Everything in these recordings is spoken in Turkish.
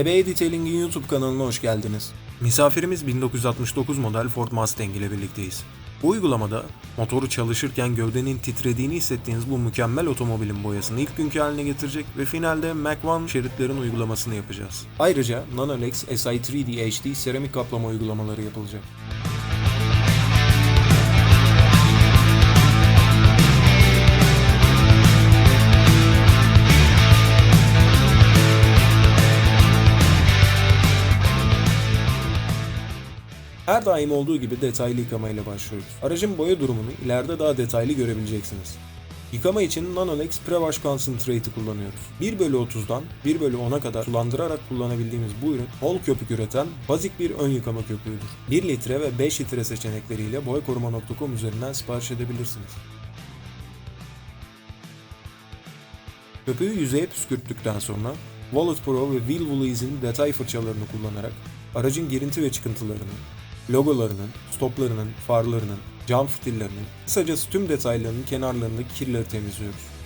TB Detailing'in YouTube kanalına hoş geldiniz. Misafirimiz 1969 model Ford Mustang ile birlikteyiz. Bu uygulamada motoru çalışırken gövdenin titrediğini hissettiğiniz bu mükemmel otomobilin boyasını ilk günkü haline getirecek ve finalde Mac 1 şeritlerin uygulamasını yapacağız. Ayrıca Nanolex SI3D HD seramik kaplama uygulamaları yapılacak. Her daim olduğu gibi detaylı yıkama ile başlıyoruz. Aracın boya durumunu ileride daha detaylı görebileceksiniz. Yıkama için Nanolex Prewash Concentrate'ı kullanıyoruz. 1 bölü 30'dan 1 bölü 10'a kadar sulandırarak kullanabildiğimiz bu ürün hol köpük üreten bazik bir ön yıkama köpüğüdür. 1 litre ve 5 litre seçenekleriyle boyakoruma.com üzerinden sipariş edebilirsiniz. Köpüğü yüzeye püskürttükten sonra Wallet Pro ve Wheel Woolies'in detay fırçalarını kullanarak aracın girinti ve çıkıntılarını, logolarının, stoplarının, farlarının, cam fitillerinin, kısacası tüm detaylarının kenarlarındaki kirleri temizliyoruz.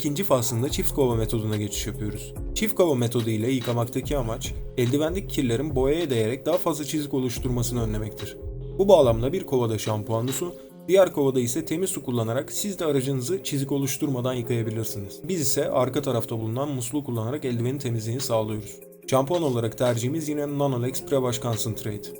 İkinci faslında çift kova metoduna geçiş yapıyoruz. Çift kova metodu ile yıkamaktaki amaç, eldivendeki kirlerin boyaya değerek daha fazla çizik oluşturmasını önlemektir. Bu bağlamda bir kovada şampuanlı su, diğer kovada ise temiz su kullanarak siz de aracınızı çizik oluşturmadan yıkayabilirsiniz. Biz ise arka tarafta bulunan musluğu kullanarak eldivenin temizliğini sağlıyoruz. Şampuan olarak tercihimiz yine Nanolex Prewash Concentrate.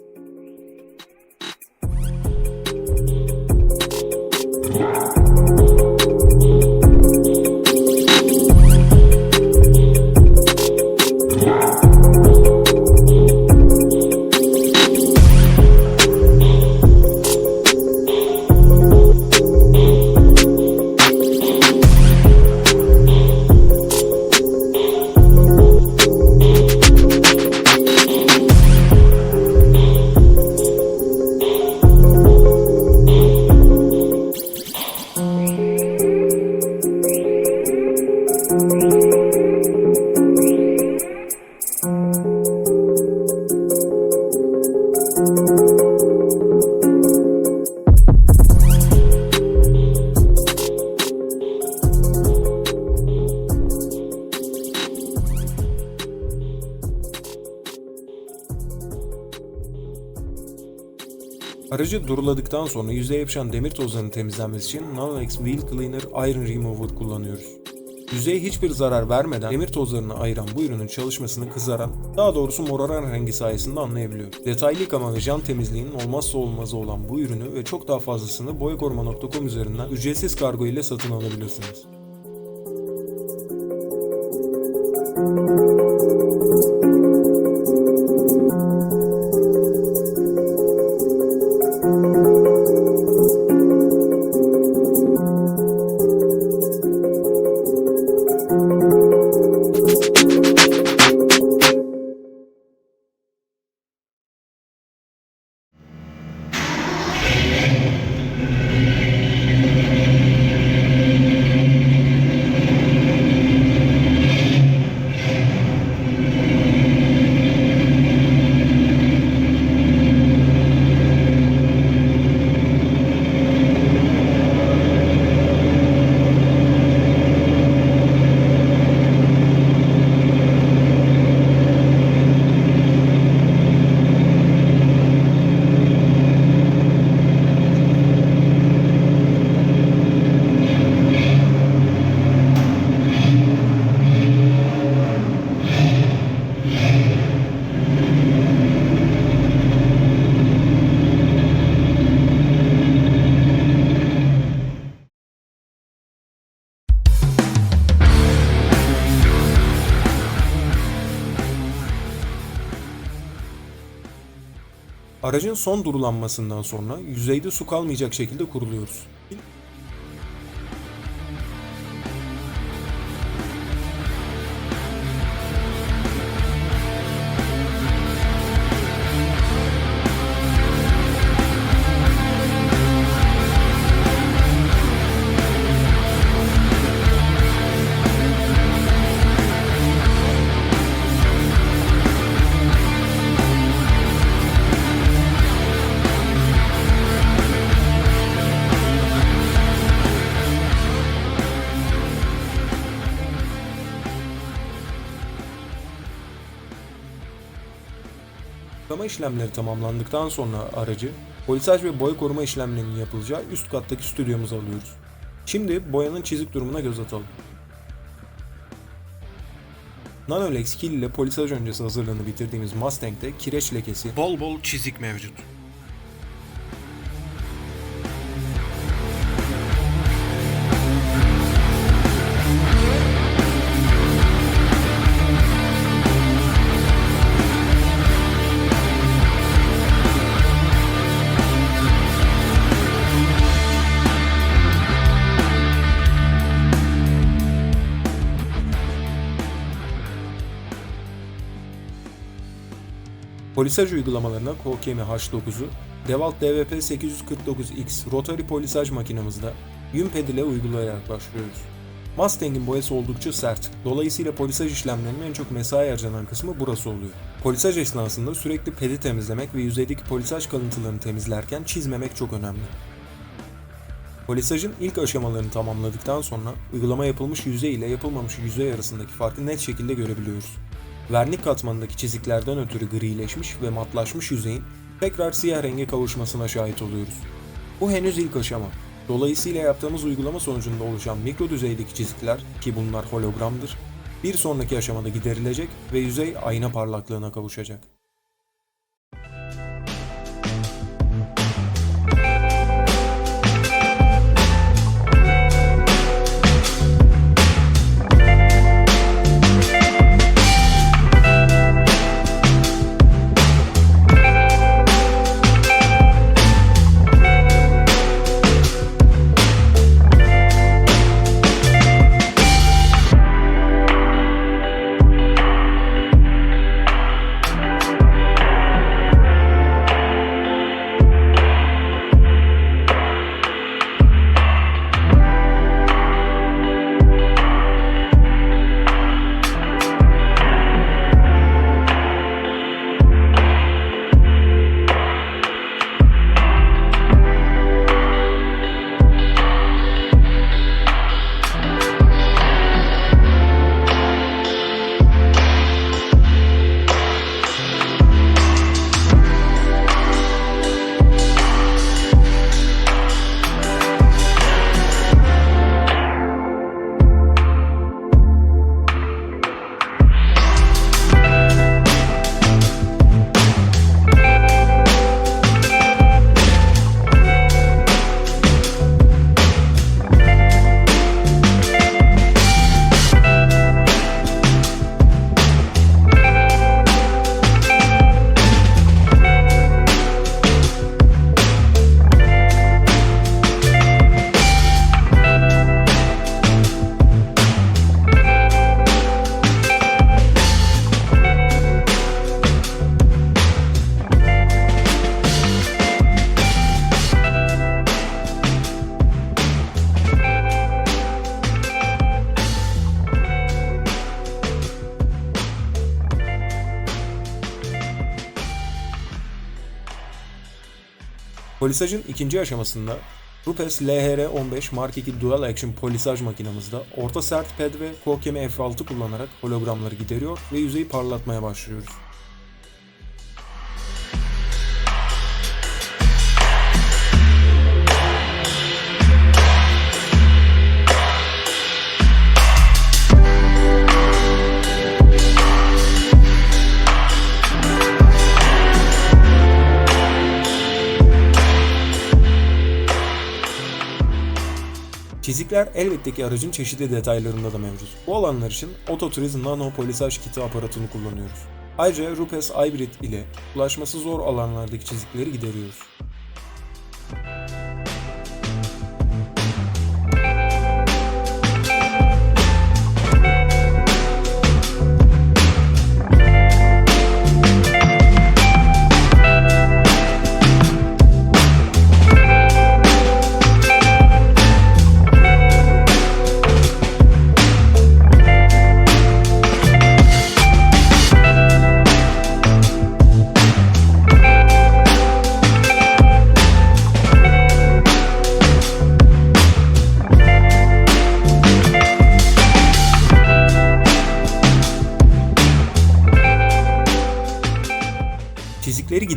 Aracı duruladıktan sonra yüzeye yapışan demir tozlarının temizlenmesi için Nanolex Wheel Cleaner Iron Remover kullanıyoruz. Yüzeye hiçbir zarar vermeden demir tozlarını ayıran bu ürünün çalışmasını kızaran, daha doğrusu moraran rengi sayesinde anlayabiliyor. Detaylı yıkama ve jant temizliğinin olmazsa olmazı olan bu ürünü ve çok daha fazlasını boyakoruma.com üzerinden ücretsiz kargo ile satın alabilirsiniz. Aracın son durulanmasından sonra yüzeyde su kalmayacak şekilde kuruluyoruz. İşlemleri tamamlandıktan sonra aracı polisaj ve boya koruma işlemlerinin yapılacağı üst kattaki stüdyomuza alıyoruz. Şimdi boyanın çizik durumuna göz atalım. Nanolex Kill ile polisaj öncesi hazırlığını bitirdiğimiz Mustang'de kireç lekesi, bol bol çizik mevcut. Polisaj uygulamalarına Kokemi H9'u Dewalt DWP-849X rotary polisaj makinamızda yün ped ile uygulayarak başlıyoruz. Mustang'in boyası oldukça sert. Dolayısıyla polisaj işlemlerinin en çok mesai harcanan kısmı burası oluyor. Polisaj esnasında sürekli pedi temizlemek ve yüzeydeki polisaj kalıntılarını temizlerken çizmemek çok önemli. Polisajın ilk aşamalarını tamamladıktan sonra uygulama yapılmış yüzey ile yapılmamış yüzey arasındaki farkı net şekilde görebiliyoruz. Vernik katmanındaki çiziklerden ötürü grileşmiş ve matlaşmış yüzeyin tekrar siyah renge kavuşmasına şahit oluyoruz. Bu henüz ilk aşama. Dolayısıyla yaptığımız uygulama sonucunda oluşan mikro düzeydeki çizikler ki bunlar hologramdır, bir sonraki aşamada giderilecek ve yüzey ayna parlaklığına kavuşacak. Polisajın ikinci aşamasında Rupes LHR-15 Mark II Dual Action polisaj makinamızda orta sert ped ve Kokemi F6 kullanarak hologramları gideriyor ve yüzeyi parlatmaya başlıyoruz. Çizikler elbette ki aracın çeşitli detaylarında da mevcut. Bu alanlar için Autotriz Nano Polisaj Kiti aparatını kullanıyoruz. Ayrıca Rupes Hybrid ile ulaşması zor alanlardaki çizikleri gideriyoruz.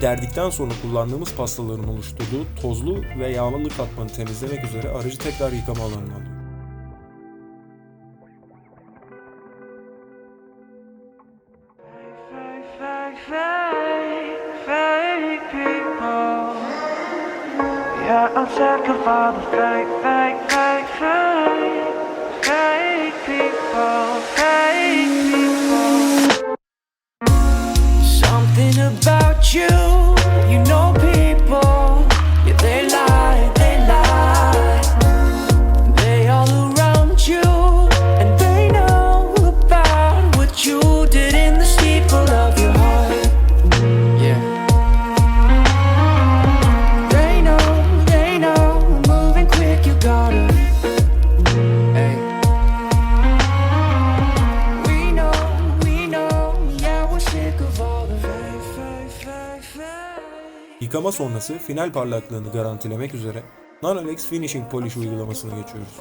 Giderdikten sonra kullandığımız pastaların oluşturduğu tozlu ve yağlı katmanı temizlemek üzere aracı tekrar yıkama alanına the fake, fake, fake, fake, fake people, fake sonrası final parlaklığını garantilemek üzere Nanolex Finishing Polish uygulamasına geçiyoruz.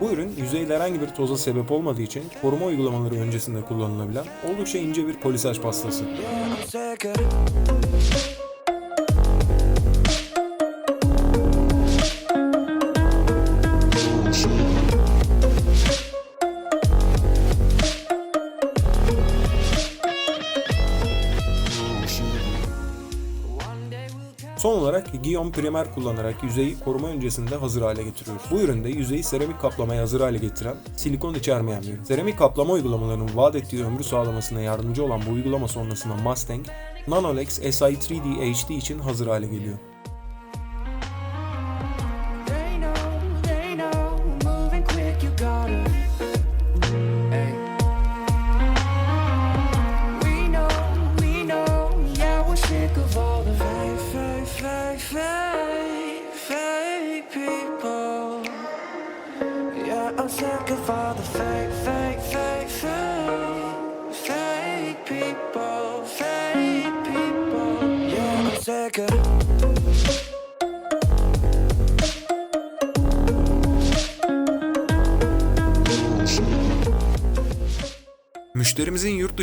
Bu ürün yüzeyde herhangi bir toza sebep olmadığı için koruma uygulamaları öncesinde kullanılabilen oldukça ince bir polisaj pastası. Olarak Primer kullanarak yüzeyi koruma öncesinde hazır hale getiriyoruz. Bu üründe yüzeyi seramik kaplamaya hazır hale getiren, silikon içermeyen bir. Seramik kaplama uygulamalarının vaat ettiği ömrü sağlamasına yardımcı olan bu uygulama sonrasında Mustang, Nanolex SI3D HD için hazır hale geliyor.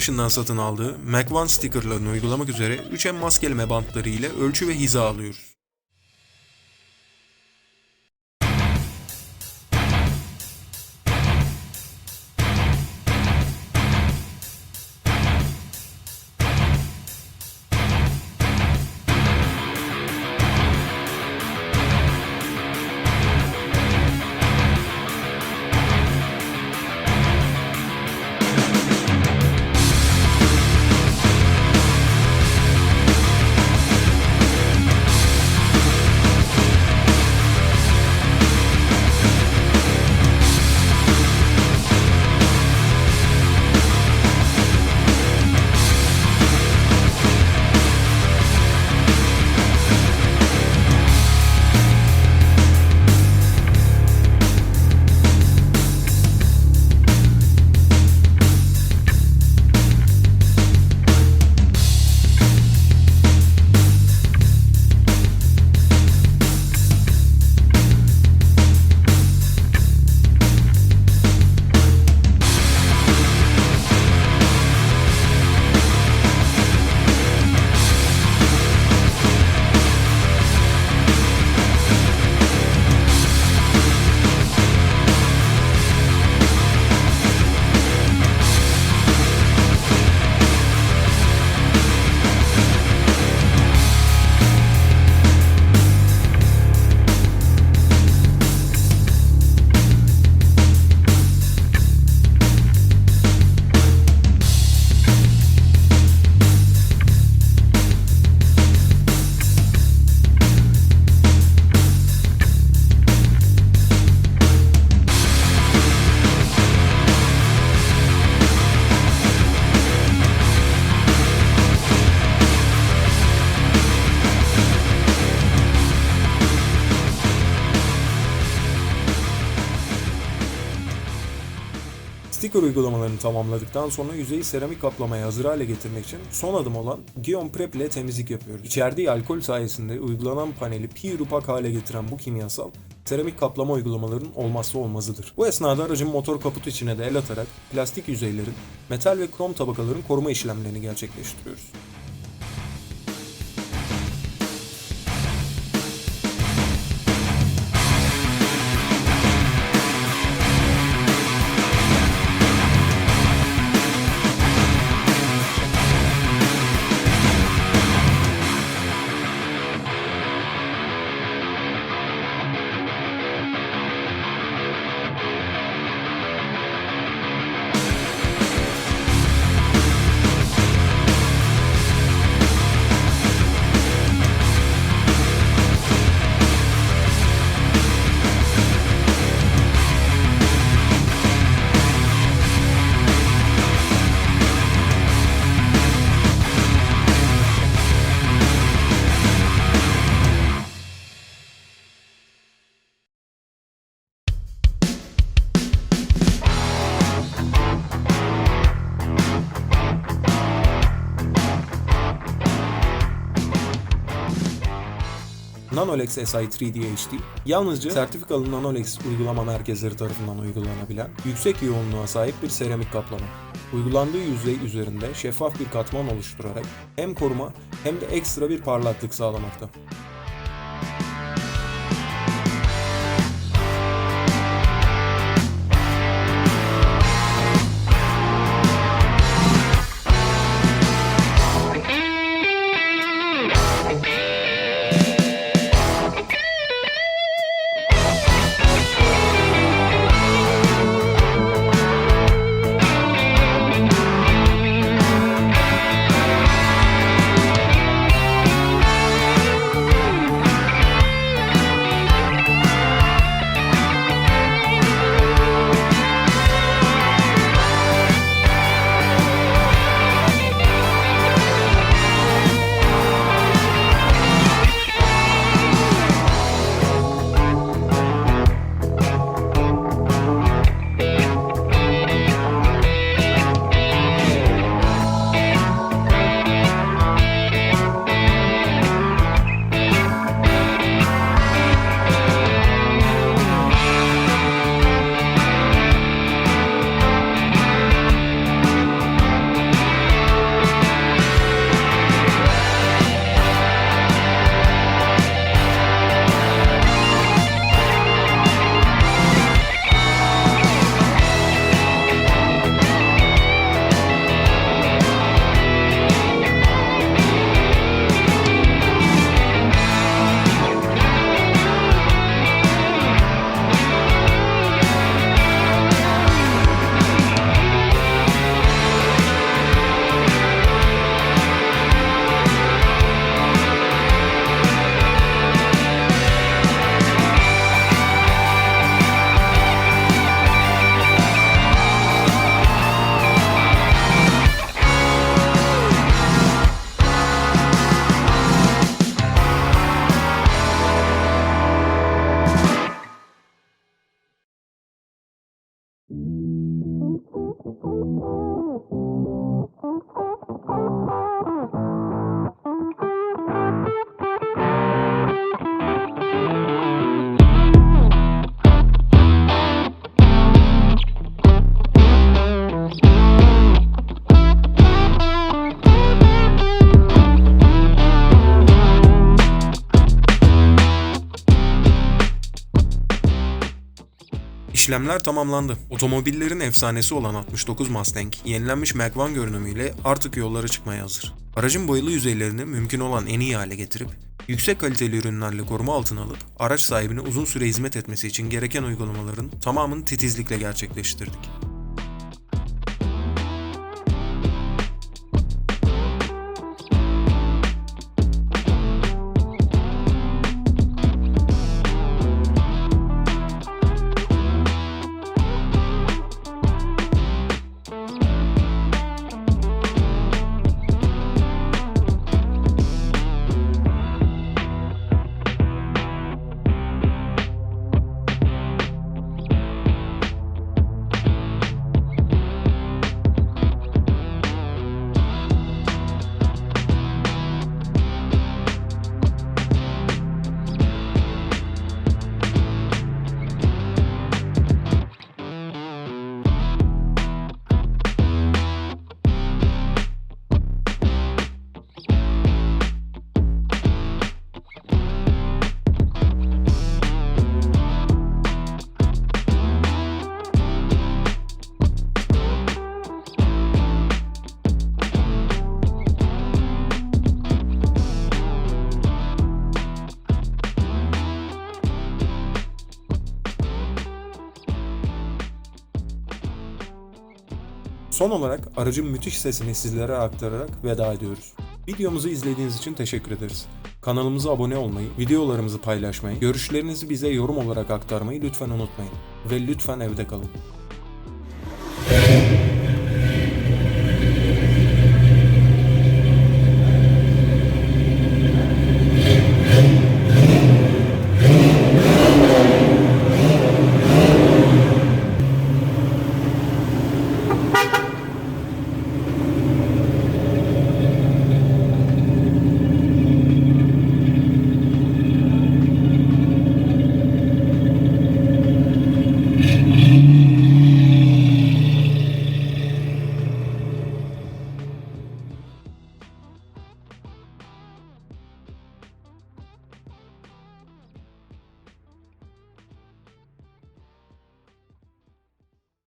Dışından satın aldığı Mac One stickerlarını uygulamak üzere 3M maskeleme bantları ile ölçü ve hiza alıyoruz. Uygulamalarını tamamladıktan sonra yüzeyi seramik kaplamaya hazır hale getirmek için son adım olan Gion Prep ile temizlik yapıyoruz. İçerdiği alkol sayesinde uygulanan paneli pure pak hale getiren bu kimyasal seramik kaplama uygulamalarının olmazsa olmazıdır. Bu esnada aracın motor kaput içine de el atarak plastik yüzeylerin, metal ve krom tabakaların koruma işlemlerini gerçekleştiriyoruz. Nanolex SI 3D HD yalnızca sertifikalı Nanolex uygulama merkezleri tarafından uygulanabilen yüksek yoğunluğa sahip bir seramik kaplama. Uygulandığı yüzey üzerinde şeffaf bir katman oluşturarak hem koruma hem de ekstra bir parlaklık sağlamakta. İşlemler tamamlandı. Otomobillerin efsanesi olan 69 Mustang, yenilenmiş Mac 1 görünümüyle artık yollara çıkmaya hazır. Aracın boyalı yüzeylerini mümkün olan en iyi hale getirip, yüksek kaliteli ürünlerle koruma altına alıp, araç sahibine uzun süre hizmet etmesi için gereken uygulamaların tamamını titizlikle gerçekleştirdik. Son olarak aracın müthiş sesini sizlere aktararak veda ediyoruz. Videomuzu izlediğiniz için teşekkür ederiz. Kanalımıza abone olmayı, videolarımızı paylaşmayı, görüşlerinizi bize yorum olarak aktarmayı lütfen unutmayın. Ve lütfen evde kalın.